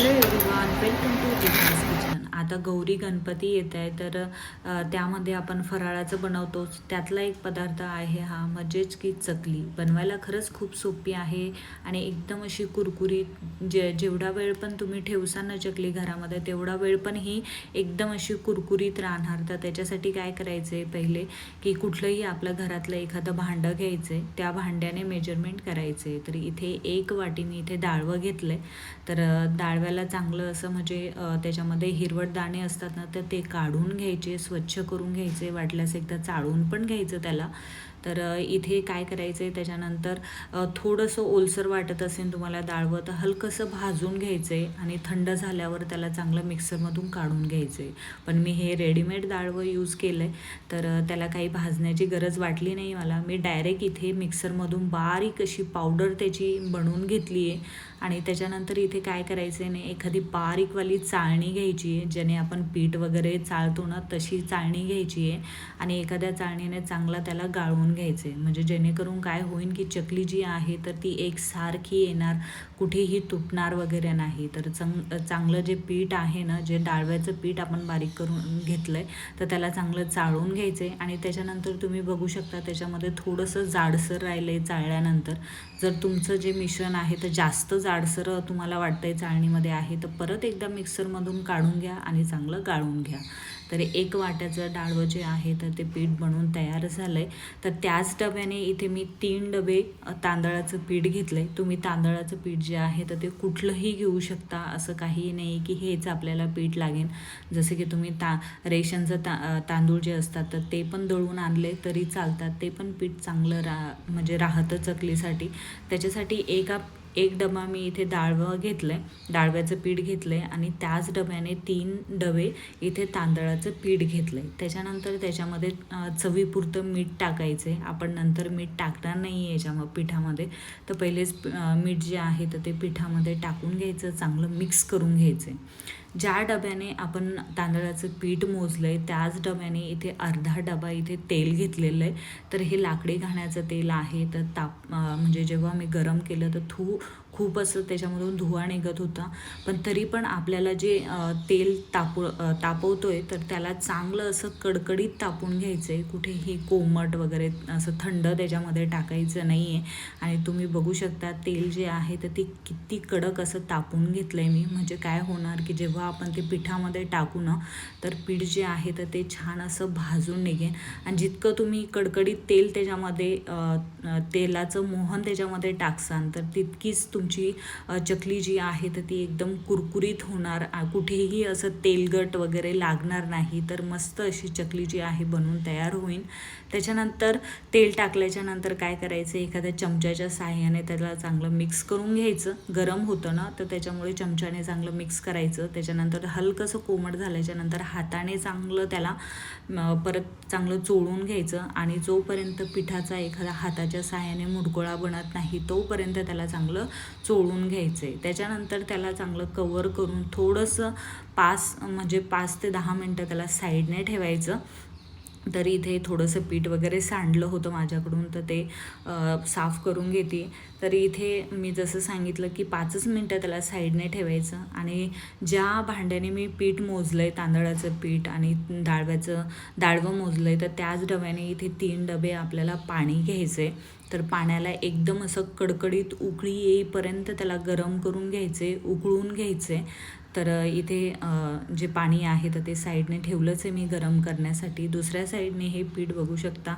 Hello everyone welcome to tiffins kitchen. आता गौरी गणपती येत आहे तर त्यामध्ये आपण फराळाचं बनवतोच त्यातला एक पदार्थ आहे हा म्हणजेच की चकली. बनवायला खरंच खूप सोपी आहे आणि एकदम अशी कुरकुरीत जे जेवढा वेळ पण तुम्ही ठेवसा ना चकली घरामध्ये तेवढा वेळ पण ही एकदम अशी कुरकुरीत राहणार. तर त्याच्यासाठी काय करायचं आहे पहिले की कुठलंही आपल्या घरातलं एखादं भांडं घ्यायचं आहे त्या भांड्याने मेजरमेंट करायचं आहे तर इथे एक वाटी मी इथे डाळवं घेतलं आहे तर डाळव्या डाळव्याला चांगलं असं म्हणजे त्याच्यामध्ये हिरवट दाणे असतात ना तर ते काढून घ्यायचे स्वच्छ करून घ्यायचे वाटल्यास एकदा चाळून पण घ्यायचं त्याला. तर इथे काय करायचं आहे त्याच्यानंतर थोडंसं ओलसर वाटत असेल तुम्हाला डाळवं तर हलकंसं भाजून घ्यायचं आहे आणि थंड झाल्यावर त्याला चांगलं मिक्सरमधून काढून घ्यायचं आहे पण मी हे रेडीमेड डाळवं यूज केलं आहे तर त्याला काही भाजण्याची गरज वाटली नाही मला. मी डायरेक्ट इथे मिक्सरमधून बारीक अशी पावडर त्याची बनवून घेतली आहे आणि त्याच्यानंतर इथे काय करायचं आहे नाही एखादी बारीकवाली चाळणी घ्यायची आहे ज्याने आपण पीठ वगैरे चाळतो ना तशी चाळणी घ्यायची आहे आणि एखाद्या चाळणीने चांगला त्याला गाळून घ्यायचं आहे म्हणजे जेणेकरून काय होईल की चकली जी आहे तर ती एकसारखी येणार कुठेही तुटणार वगैरे नाही. तर चांग चांगलं जे पीठ आहे ना जे डाळव्याचं पीठ आपण बारीक करून घेतलं आहे तर त्याला चांगलं चाळून घ्यायचं आहे आणि त्याच्यानंतर तुम्ही बघू शकता त्याच्यामध्ये थोडंसं जाडसर राहिलं आहे चाळल्यानंतर. जर तुमचं जे मिश्रण आहे तर जास्त जा जाडसरं तुम्हाला वाटतंय चाळणीमध्ये आहे तर परत एकदा मिक्सरमधून काढून घ्या आणि चांगलं गाळून घ्या. तर एक वाट्याचं डाळवं जे आहे तर ते पीठ बनवून तयार झालं आहे तर त्याच डब्याने इथे मी तीन डबे तांदळाचं पीठ घेतलं आहे तुम्ही तांदळाचं पीठ जे आहे तर ते कुठलंही घेऊ शकता असं काही नाही की हेच आपल्याला पीठ लागेल. जसे की तुम्ही ता रेशनचं ता तांदूळ जे असतात तर ते पण दळून आणले तरी चालतात. ते पण पीठ चांगलं रा म्हणजे राहतं चकलीसाठी. त्याच्यासाठी एका एक डबा मी इथे डाळवं घेतलं आहे डाळव्याचं पीठ घेतलं आहे आणि त्याच डब्याने तीन डबे इथे तांदळाचं पीठ घेतलं आहे त्याच्यानंतर त्याच्यामध्ये चवीपुरतं मीठ टाकायचं आहे आपण नंतर मीठ टाकणार नाही आहे याच्या पिठामध्ये. तर पहिलेच मीठ जे आहे तर ते पिठामध्ये टाकून घ्यायचं चांगलं मिक्स करून घ्यायचं आहे ज्या डब्याने आपण तांदळाचं पीठ मोजलं आहे त्याच डब्याने इथे अर्धा डबा इथे तेल घेतलेलं आहे. तर हे लाकडी घाण्याचं तेल आहे. तर ताप म्हणजे जेव्हा मी गरम केलं तर थू खूप असं त्याच्यामधून धुवा निघत होता. पण तरी पण आपल्याला जे तेल तापव तापवतो तापवतोय तर त्याला चांगलं असं कडकडीत तापून घ्यायचं आहे कुठेही कोमट वगैरे असं थंड त्याच्यामध्ये टाकायचं नाही आहे आणि तुम्ही बघू शकता तेल जे आहे तर ते किती कडक असं तापून घेतलं आहे मी. म्हणजे काय होणार की जेव्हा आपण ते पिठामध्ये टाकू ना तर पीठ जे आहे तर ते छान असं भाजून निघेन आणि जितकं तुम्ही कडकडीत तेल त्याच्यामध्ये तेलाचं मोहन त्याच्यामध्ये टाकसान तर तितकीच तुमची चकली जी आहे तर ती एकदम कुरकुरीत होणार. कुठेही असं तेलगट वगैरे लागणार नाही. तर मस्त अशी चकली जी आहे बनवून तयार होईल त्याच्यानंतर तेल टाकल्याच्या नंतर काय करायचं? एखाद्या चमच्याच्या साह्याने त्याला चांगलं मिक्स करून घ्यायचं. गरम होतं ना तर त्याच्यामुळे चमच्याने चांगलं मिक्स करायचं. त्याच्यानंतर हलकंसं कोमट झाल्याच्यानंतर हाताने चांगलं त्याला परत चांगलं चोळून घ्यायचं. आणि जोपर्यंत पिठाचा एखादा हाताच्या साह्याने मुडगोळा बनत नाही तोपर्यंत त्याला चांगलं चोळून घ्यायचं. आहे त्याच्यानंतर त्याला चांगलं कवर करून थोडंसं पाच म्हणजे पाच ते दहा मिनटं त्याला साईडने ठेवायचं. तर इथे थोडंसं पीठ वगैरे सांडलं होतं माझ्याकडून तर ते साफ करून घेते. तर इथे मी जसं सांगितलं की पाचच मिनटं त्याला साईडने ठेवायचं आणि ज्या भांड्याने मी पीठ मोजलं आहे तांदळाचं पीठ आणि डाळव्याचं डाळवं मोजलं आहे तर त्याच डब्याने इथे तीन डबे आपल्याला पाणी घ्यायचं आहे तर पाण्याला एकदम असं कडकडीत उकळी येईपर्यंत त्याला गरम करून घ्यायचे उकळून घ्यायचे तर इथे जे पाणी आहे तर ते साईडने ठेवलंच आहे मी गरम करण्यासाठी. दुसऱ्या साईडने हे पीठ बघू शकता.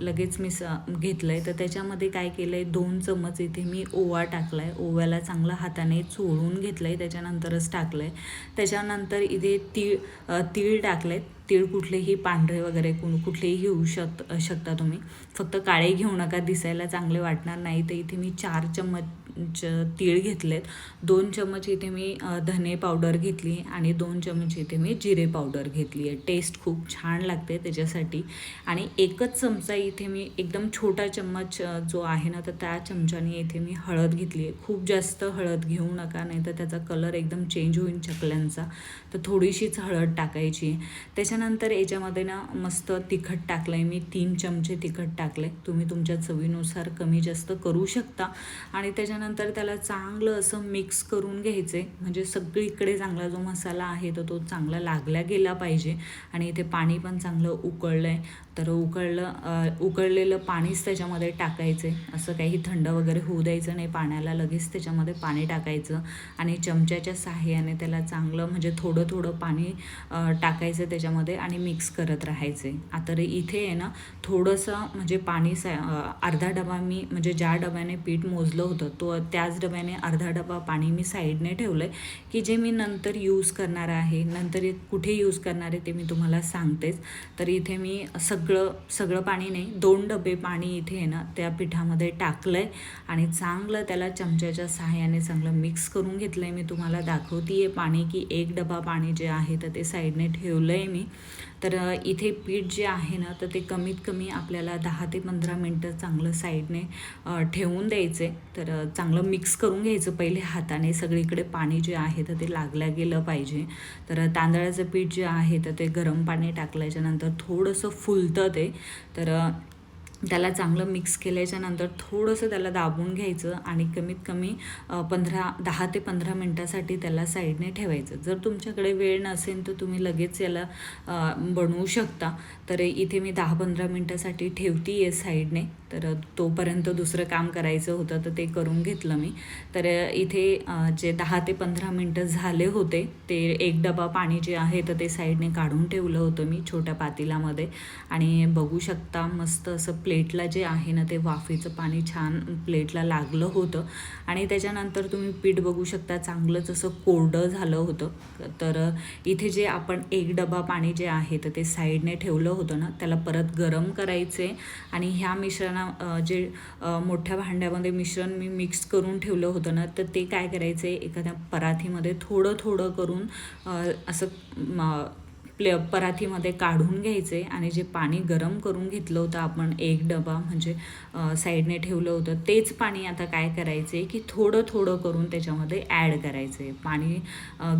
लगेच मी स घेतलं आहे तर त्याच्यामध्ये काय केलं आहे दोन चमच इथे मी ओवा टाकला आहे ओव्याला चांगला हाताने चोळून घेतलं आहे त्याच्यानंतरच टाकलं आहे त्याच्यानंतर इथे तीळ तीळ टाकले आहेत तीळ कुठलेही पांढरे वगैरे कुण कुठलेही घेऊ शक शकता तुम्ही. फक्त काळे घेऊ नका दिसायला चांगले वाटणार नाही. तर इथे मी चार चम्मच तीळ घेतलेत. दोन चम्मच इथे मी धने पावडर घेतली आणि दोन चम्मच इथे मी जिरे पावडर घेतली आहे. टेस्ट खूप छान लागते त्याच्यासाठी. आणि एकच चमचा इथे मी एकदम छोटा चम्मच जो आहे ना तर त्या चमच्याने इथे मी हळद घेतली आहे. खूप जास्त हळद घेऊ नका नाही तर त्याचा कलर एकदम चेंज होईल चकल्यांचा. तर थोडीशीच हळद टाकायची त्याच्यानंतर याच्यामध्ये ना मस्त तिखट टाकलं आहे मी तीन चमचे तिखट टाकले तुम्ही तुमच्या चवीनुसार कमी जास्त करू शकता. आणि त्याच्यानंतर त्याच्यानंतर त्याला चांगलं असं मिक्स करून घ्यायचं आहे म्हणजे सगळीकडे चांगला जो मसाला आहे तर तो चांगला लागला गेला पाहिजे. आणि इथे पाणी पण चांगलं उकळलं आहे तर उकळलं उकळलेलं पाणीच त्याच्यामध्ये टाकायचं. आहे असं काही थंड वगैरे होऊ द्यायचं नाही पाण्याला लगेच त्याच्यामध्ये पाणी टाकायचं आणि चमच्याच्या साह्याने त्याला चांगलं म्हणजे थोडं थोडं पाणी टाकायचं त्याच्यामध्ये आणि मिक्स करत राहायचे. आता इथे आहे ना थोडंसं म्हणजे पाणी सा अर्धा डबा मी म्हणजे ज्या डब्याने पीठ मोजलं होतं तो त्याच डब्याने अर्धा डबा पाणी मी साईडने ठेवलं आहे की जे मी नंतर यूज करणार आहे. नंतर कुठे यूज करणार आहे ते मी तुम्हाला सांगतेच. तर इथे मी सगळं सगळं सगळं पाणी नाही दोन डबे पाणी इथे आहे ना त्या पिठामध्ये टाकलं आहे आणि चांगलं त्याला चमच्याच्या सहाय्याने चांगलं मिक्स करून घेतलं आहे मी तुम्हाला दाखवते आहे पाणी की एक डबा पाणी जे आहे तर ते साईडने ठेवलं आहे मी. तर इथे पीठ जे आहे ना तर ते कमीत कमी आपल्याला दहा ते पंधरा मिनटं चांगलं साईडने ठेवून द्यायचे. तर चांगलं मिक्स करून घ्यायचं. पहिले हाताने सगळीकडे पाणी जे आहे तर ते लागल्या गेलं पाहिजे. तर तांदळाचं पीठ जे आहे तर ते गरम पाणी टाकल्याच्यानंतर थोडंसं फुलतं ते. तर त्याला चांगलं मिक्स केल्याच्यानंतर थोडंसं त्याला दाबून घ्यायचं आणि कमीत कमी पंधरा दहा ते पंधरा मिनटासाठी त्याला साईडने ठेवायचं. जर तुमच्याकडे वेळ नसेल तर तुम्ही लगेच याला बनवू शकता. तर इथे मी दहा पंधरा मिनटासाठी ठेवती आहे साईडने. तर तोपर्यंत दुसरं काम करायचं होतं तर ते करून घेतलं मी. तर इथे जे दहा ते पंधरा मिनटं झाले होते ते एक डबा पाणी जे आहे तर ते साईडने काढून ठेवलं होतं मी छोट्या पातेल्यामध्ये आणि बघू शकता मस्त असं प्लेटला जे आहे ना ते वाफेचं पाणी छान प्लेटला लागलं होतं. आणि त्याच्यानंतर तुम्ही पीठ बघू शकता चांगलंच असं कोरडं झालं होतं. तर इथे जे आपण एक डबा पाणी जे आहे तर ते साईडने ठेवलं होतं ना त्याला परत गरम करायचे. आणि ह्या मिश्रणा जे मोठ्या भांड्यामध्ये मिश्रण मी मिक्स करून ठेवलं होतं ना तर ते काय करायचे एखाद्या परातीमध्ये थोडं थोडं करून असं प्ले परातीमध्ये काढून घ्यायचे आणि जे पाणी गरम करून घेतलं होतं आपण एक डबा म्हणजे साईडने ठेवलं होतं तेच पाणी आता काय करायचं आहे की थोडं थोडं करून त्याच्यामध्ये ॲड करायचं. आहे पाणी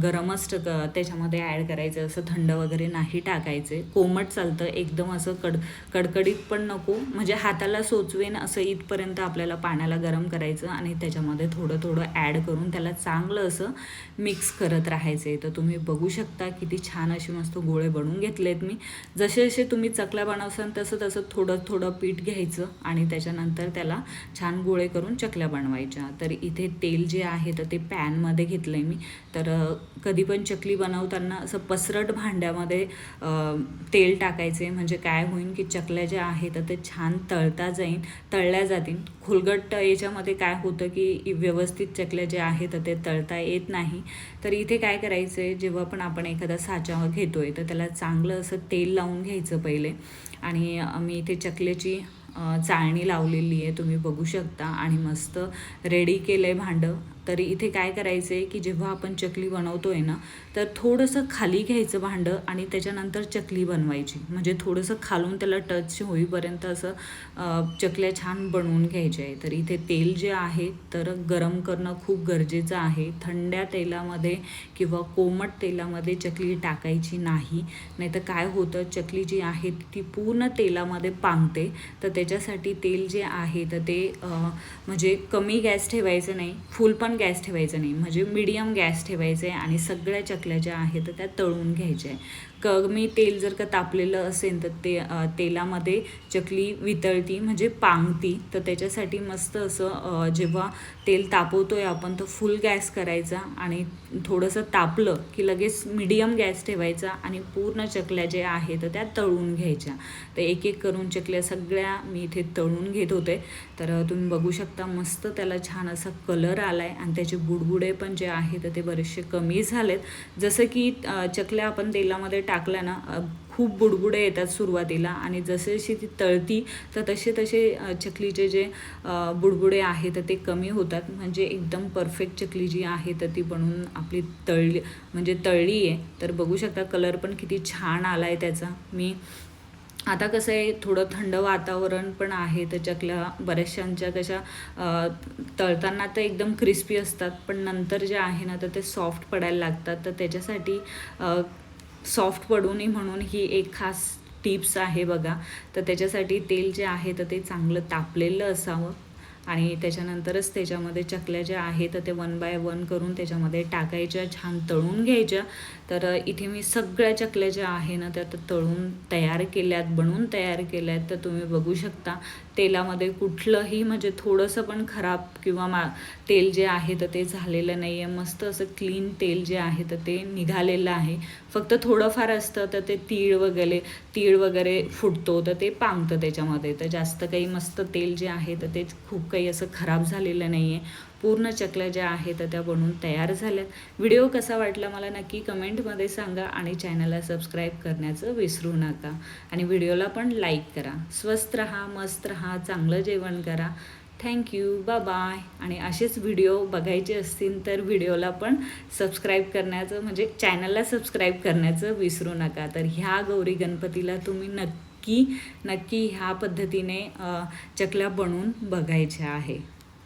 गरमच क- त्याच्यामध्ये ॲड करायचं असं थंड वगैरे नाही टाकायचे. कोमट चालतं एकदम असं कड कडकडीत पण नको. म्हणजे हाताला सोचवेन असं इथपर्यंत आपल्याला पाण्याला गरम करायचं आणि त्याच्यामध्ये थोडं थोडं ॲड करून त्याला चांगलं असं मिक्स करत राहायचं. आहे तर तुम्ही बघू शकता किती छान अशी मस्त गोळे बनवून घेतलेत मी. जसे जसे तुम्ही चकल्या बनवसाल तसं तसं थोडं थोडं पीठ घ्यायचं आणि त्याच्यानंतर त्याला छान गोळे करून चकल्या बनवायच्या. तर इथे तेल जे आहे तर ते पॅनमध्ये घेतलं आहे मी. तर कधी पण चकली बनवताना असं पसरट भांड्यामध्ये तेल टाकायचे. म्हणजे काय होईल की चकल्या ज्या आहेत तर ते छान तळता जाईन तळल्या जातील. खुलगट याच्यामध्ये काय होतं की व्यवस्थित चकल्या ज्या आहेत तर ते तळता येत नाही. तर इथे काय करायचं आहे जेव्हा पण आपण एखादा साचा घेतोय तर त्याला चांगलं असं तेल लावून घ्यायचं पहिले. आणि मी इथे चकल्याची चाळणी लावलेली आहे. तुम्ही बघू शकता. आणि मस्त रेडी केलं आहे भांडं. तर इथे काय करायचं आहे की जेव्हा आपण चकली बनवतो आहे ना तर थोडंसं खाली घ्यायचं भांडं आणि त्याच्यानंतर चकली बनवायची. म्हणजे थोडंसं खालून त्याला टच होईपर्यंत असं चकल्या छान बनवून घ्यायच्या आहे तर इथे तेल जे आहे तर गरम करणं खूप गरजेचं आहे. थंड्या तेलामध्ये किंवा कोमट तेलामध्ये चकली टाकायची नाही. नाही तर काय होतं चकली जी आहे ती पूर्ण तेलामध्ये पांगते. तर त्याच्यासाठी तेल जे आहे तर ते म्हणजे कमी गॅस ठेवायचं नाही. फुल पण गॅस ठेवायचं नाही. म्हणजे मिडियम गॅस ठेवायचं आहे आणि सगळ्या चकल्या ज्या आहेत तर त्या तळून घ्यायच्या आहे. कमी तेल जर का तापलेलं असेल तर ते तेलामध्ये चकली वितळती म्हणजे पांगती. तर त्याच्यासाठी मस्त असं जेव्हा तेल तापवतो आहे आपण तर फुल गॅस करायचा आणि थोडंसं तापलं की लगेच मिडियम गॅस ठेवायचा आणि पूर्ण चकल्या जे आहे तर त्या तळून घ्यायच्या. तर एक एक करून चकल्या सगळ्या मी इथे तळून घेत होते. तर तुम्ही बघू शकता मस्त त्याला छान असा कलर आला आहे आणि त्याचे बुडबुडे पण जे आहे तर ते बरेचसे कमी झालेत. जसं की चकल्या आपण तेलामध्ये टाकलं ना खूप बुडबुडे येतात सुरुवातीला आणि जसे जशी ती तळती तर तसे तसे चकलीचे जे बुडबुडे आहेत तर ते कमी होतात. म्हणजे एकदम परफेक्ट चकली जी आहे तर ती बनवून आपली तळली म्हणजे तळली आहे तर बघू शकता कलर पण किती छान आला आहे त्याचा. मी आता कसं आहे थोडं थंड वातावरण पण आहे तर चकल्या बऱ्याचशांच्या कशा तळताना तर एकदम क्रिस्पी असतात पण नंतर जे आहे ना तर ते सॉफ्ट पडायला लागतात. तर त्याच्यासाठी सॉफ्ट पडू नये म्हणून ही एक खास टिप्स आहे बघा. तर त्याच्यासाठी तेल जे आहे तर ते चांगलं तापलेलं असावं. आणि त्याच्यानंतरच त्याच्यामध्ये चकल्या ज्या आहेत तर ते वन बाय वन करून त्याच्यामध्ये टाकायच्या छान तळून घ्यायच्या. तर इथे मी सगळ्या चकल्या ज्या आहे ना त्या तळून तयार केल्यात बनवून तयार केल्यात तर तुम्ही बघू शकता. तेलामध्ये कुठलंही म्हणजे थोडंसं पण खराब किंवा मा तेल जे आहे तर ते झालेलं नाही आहे मस्त असं क्लीन तेल जे आहे तर ते निघालेलं आहे. फक्त थोडंफार असतं तर ते तीळ वगैरे तीळ वगैरे फुटतो तर ते पांगतं त्याच्यामध्ये. तर जास्त काही मस्त तेल जे आहे तर ते खूप काही असं खराब झालेलं नाही आहे पूर्ण चकल्या ज्या आहेत तर त्या बनवून तयार झाल्यात. व्हिडिओ कसा वाटला मला नक्की कमेंटमध्ये सांगा आणि चॅनलला सबस्क्राईब करण्याचं विसरू नका. आणि व्हिडिओला पण लाईक करा. स्वस्त राहा मस्त रहा चांगलं जेवण करा. थँक्यू बा बाय आणि असेच व्हिडिओ बघायचे असतील तर व्हिडिओला पण सबस्क्राईब करण्याचं म्हणजे चॅनलला सबस्क्राईब करण्याचं विसरू नका. तर ह्या गौरी गणपतीला तुम्ही नक्की नक्की ह्या पद्धतीने चकल्या बनवून बघायच्या आहे.